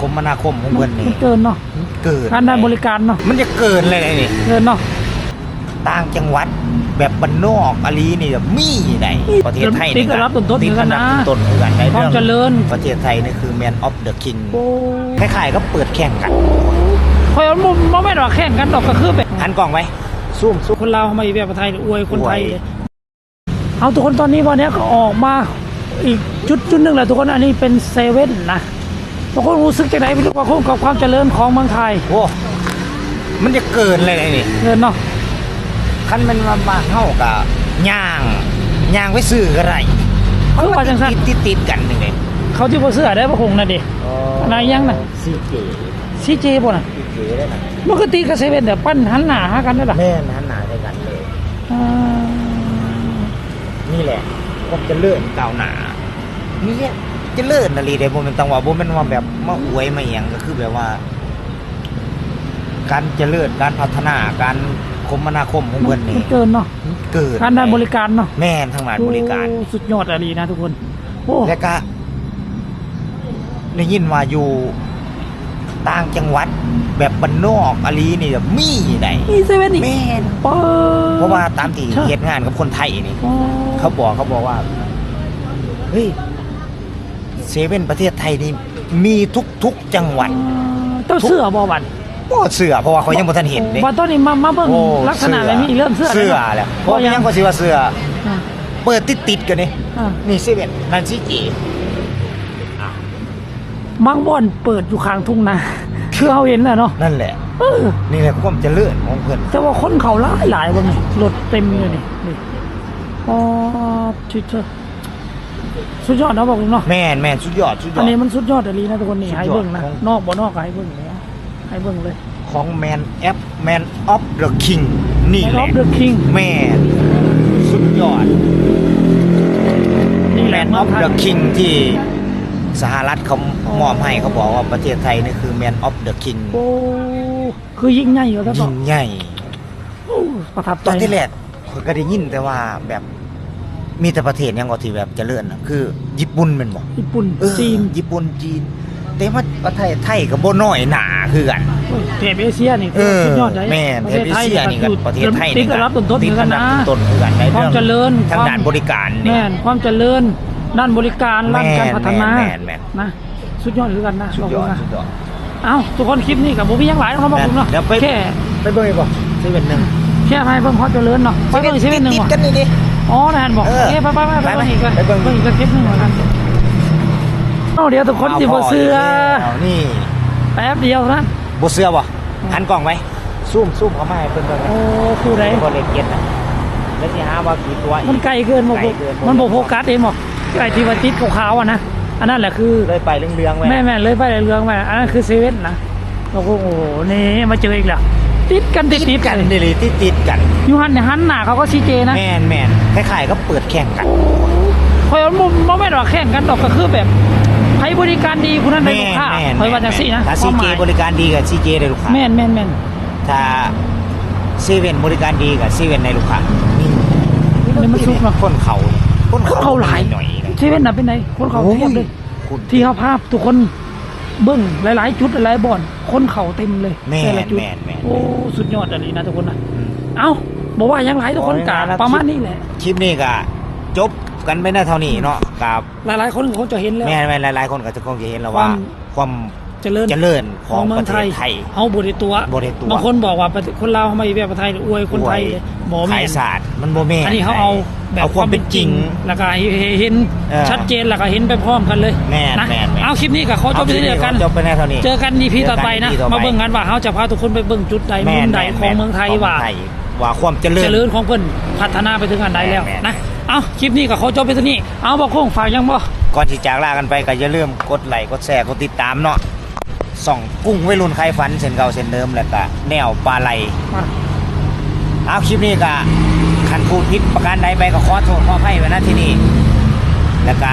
คมนาคมของเพิ่นนี่มันเกินเนาะเกินการได้บริการเนาะมันจะเกินเลยนี่เกินเนาะต่างจังหวัดแบบบ้านนอกอาลีนี่แบบมีได้ประเทศไทยติ๊กระดับต้นๆเหมือนกันนะต้นๆเหมือนกันในความเรื่องเจริญประเทศไทยนี่คือ Man of the King โอ้คล้ายๆก็เปิดแข่งกันคอยมันบ่แม่นว่าแข่งกันดอกก็คือแบบหันกล้องไว้ซูมซูมคนลาวเขามาอีแบบไทยอวยคนไทยอวยเลยเอาทุกคนตอนนี้วันนี้ก็ออกมาอีกจุดจุดหนึ่งแหละทุกคนอันนี้เป็นเซเว่นนะ ทุกคนรู้สึกจากไหนไม่รู้ว่าคุ้มกับความเจริญของเมืองไทยโอ้มันจะเกินเลยนี่เกินเนาะคันมันมาบ้านเฮากับย่างย่างไปซื้อก็ได้เขาว่าจังซั่นติดติดๆกันนี่ไงเขาที่บ่เสื้อได้บ่คงน่ะดิอะไรยังน่ะซีเจซีเจบ่น่ะซีเจได้นะปกติก็เซเว่นแต่ปั้นหันหน้าหากันนั่นแหละแม่นหันหน้าด้วยกันเลยอ่านี่แหละผมจะเลื่อนก้าวหน้านี่แหละ จะเลื่อนนาลีเดโมเป็นตังหวะโมเป็นว่าแบบมาอวยมาอหย่างก็คือแบบว่า การเจริญการพัฒนาการคมนาคมของเพิ่นมันี่นเกินเนาะเกิดการได้บริการเนาะแม่นทั้งหลายบริการ โอ้สุดยอดอะไรนะทุกคน โอ้และก็ได้ยินว่าอยู่ต่างจังหวัดแบบบ้านนอกอาลีนี่แบบมีได้มีเซเว่นอีกแม่นเปิดเพราะว่าตามที่ใช่เหตุงานกับคนไทยนี่อ๋อเขาบอกเขาบอกว่า เฮ้ย เซเว่นประเทศไทยนี่มีทุกทุกๆจังหวัดเจ้าเสื้อบ่บันบ่เสือเพราะว่าเขายังบ่ทันเห็นเด้วันตอนนี้มามาเบิ่งโอ้ลักษณะอะไรมีเริ่มเสื้อเสือแล้วแล้วเพราะยังก็สิว่าเสืออ่าเปิดติดติดๆกันนี่อ่านี่เซเว่นนั่นสิจีมังบ่อนเปิดอยู่ข้างทุ่งนาคือเอาเห็นแหละเนาะนั่นแหละเออนี่แหละความเจริญของเพิ่นแต่ว่าคนเขาหลายหลายบ่นี่รถเต็มเลยนี่นี่อ๋อชิเถอะ สุดยอดเนาะบอกลุงเนาะแม่นแม่นสุดยอดสุดยออัด นนี้มันสุดยอดอะไรนะทุกคนนี่สุดยอดให้เบิ่งนะของ นอกบ่นอกก็ให้เบิ่งเลยอะให้เบิ่งเลยของแมนแอปแมนออฟเดอะคิงนี่ Man แหละ of the King แม่นสุดยอดนี่แหแมละนออฟเมืงไทเดยอะคิงที่สหรัฐเขามอบให้เขาบอกว่าประเทศไทยนี่คือแมนออฟเดอะคิงโอ้คือยิ่งใหญ่อยู่แล้วก็ยิ่งใหญ่ โอ้ประทับตใจอนที่แรกผมก็ได้ยินแต่ว่าแบบ มีแต่ประเทศยังก็ที่แบบเจริญนะคือญี่ปุ่นแมันบอกญี่ปุ่นเออจีนญี่ปุ่นจีน แต่ว่าประเทศไทยก็บ่น้อยหนาคือกัน โอ้ยแถบเอเชียนี่เออสุดยอดเลยแม่นประเทเทศศเอไทยเชียนี่ก็ประเทศไทยติดระดับต้นๆเหมือนกันนะติดระดับต้นๆเหมือนกันในความเรื่องเจริญ ทางความด้านบริการนี่ แม่นความเจริญด้านบริการด้านการพัฒนาแม่นแม่นนะสุดยอดคือกันนะสุดยอดบอกเลยนะสุดยอด เอ้าทุกคนคลิปนี้กับผมมียังหลายนะครับบอกผมเนาะเดี๋ยวไป แค่ไปเบิ่งอีกบ่เซเว่นหนึ่งแค่ให้เพิ่มความเจริญเนาะไปเบิ่งอีกเซเว่นหนึ่งติดว่ะๆกันนี่ดิ อ๋อนั่นบอกเออเอ๊ะไปไปไปไปไปไหมเบิ่ง อีกกันไปเบิ่งเบิ่งอีกสักคลิปหนึงเหมือนกันเอาเดี๋ยวทุกคนที่บ่เสือเอานี่แป๊บเดียวนะบ่เสือบ่หันกล้องไว้ซูมซูมเข้ามาให้เพิ่นเบิ่งโอ้คือไรบ่เล็กเก็ตนะแล้วสิหาว่ากี่ตัวอีมันกไกลเกินบอกไกลเกินมันบอกโฟกัสเองบอกไอ้ที่ว่าติดขาวๆอะนะอันนั้นแหละคือ เลยไปเรื่องๆไว้แม่แม่เลยไปเรื่องไปอันนั้นคือเซเว่นนะโอ้โหนี่มาเจออีกแล้ว ติดกันติดติดกันนี่เลยติดๆกันยูฮันเนี่ยฮันหนาเขาก็ซีเจนะแม่นแม่นคล้ายๆก็เปิดแข่งกันคอยมันบ่แม่นว่าแข่งกันดอกก็คือแบบให้บริการดีคุณนั่นได้ลูกค้าคอยว่าจังซี่นะถ้าคซีวามหเจมายบริการดีกับซีเจได้ลูกค้าแม่นแม่นแม่นถ้าเซเว่นบริการดีกับเซเว่นในลูกค้านี่นี่มันซุกเนาะคนเขาคนคนเขาหลายหน่อยนะเซเว่นน่ะเป็นไงคนเขาโอ้เทียบเลยคุณที่เขาภาพทุกคน เบิ้งหลายๆ จุดหลายๆบ่อน คนเขาเต็มเลยแม่แต่ละนจุดแม่นแม่น โอ้สุดยอดอันนี้นะทุกคนนะอืม เอ้าบอกว่ายังหลายทุกคนกาโอ้ยนะประมาณนี้แหละ คลิปนี้ก็จบกันไปในเท่านี้เนาะกับหลายๆ คนคงจะเห็นแล้ว แม่นแม่นหลายๆคนก็จะคงจะเห็นแล้วควาว่ามความ เจริญเจริญขขอองงปเมือระงเทไทยศไทยเฮาบริตัวบ่ได้ตัวบางคนบอกว่าประเทศคนลาวเฮามาอีแบบประเทศไทยอวยคนไทยบ่ขาแม่ยนศาสตร์มันบ่แม่นอันนี้เขาเอาแบบเอาความเป็นจริงแล้วก็ให้เห็นเออชัดเจนแล้วก็เห็นไปพร้อมกันเลยแม่นนะแม่นแม่นเอาคลิปนี้ก็ขอจบไปที่เดียวกันจบไปในเท่านี้เจอกัน EP ต่อไปนะเจอกั EP ต่อไปมาเบิ่งกันว่าเฮาจะพาทุกคนไปเบิ่งจุดใดมุมใดของเมืองไทยว่าของเมืองไทยว่าความเจริญเจริญของเพิ่นพัฒนาไปถึงอันใดแล้วแม่นนะเอาคลิปนี้ก็ขอจบไปเท่านี้เอาบอกคงฝากยังบ่ก่อนที่จากลากันไปก็อย่าลืมกดไลค์กดแชร์กดติดตามเนาะ ส่องกุ้งวัยรุ่นใครฝันเส้นเก่าเส้นเดิมแล้วก็แนวปลาไหลมาเอาคลิปนี้ก็คันพูดผิดประการใดไปก็ขอโทษขออภัยไว้นะที่นี่แล้วก็